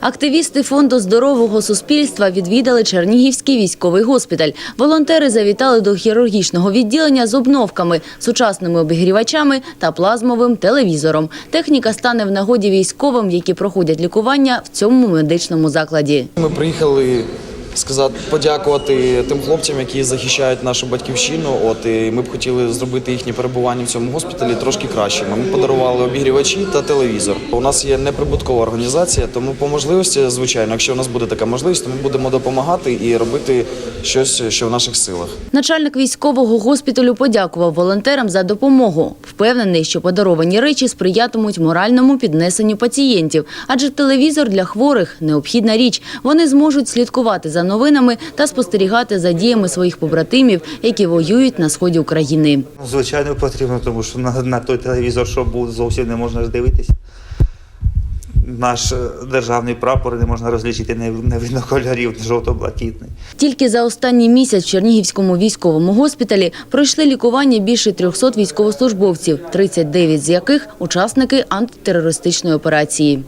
Активісти фонду здорового суспільства відвідали Чернігівський військовий госпіталь. Волонтери завітали до хірургічного відділення з обновками, сучасними обігрівачами та плазмовим телевізором. Техніка стане в нагоді військовим, які проходять лікування в цьому медичному закладі. Ми приїхали сказати, подякувати тим хлопцям, які захищають нашу батьківщину. От і ми б хотіли зробити їхнє перебування в цьому госпіталі трошки кращим. Ми подарували обігрівачі та телевізор. У нас є неприбуткова організація, тому по можливості, звичайно, якщо у нас буде така можливість, то ми будемо допомагати і робити щось, що в наших силах. Начальник військового госпіталю подякував волонтерам за допомогу. Впевнений, що подаровані речі сприятимуть моральному піднесенню пацієнтів, адже телевізор для хворих необхідна річ. Вони зможуть слідкувати за новинами та спостерігати за діями своїх побратимів, які воюють на сході України. Звичайно, потрібно, тому що на, на той телевізор, що був, зовсім не можна ж дивитися. Наш е, державний прапор не можна розлічити не, не видно кольорів, жовто-блакитний. Тільки за останній місяць в Чернігівському військовому госпіталі пройшли лікування більше 300 військовослужбовців, 39 з яких – учасники антитерористичної операції.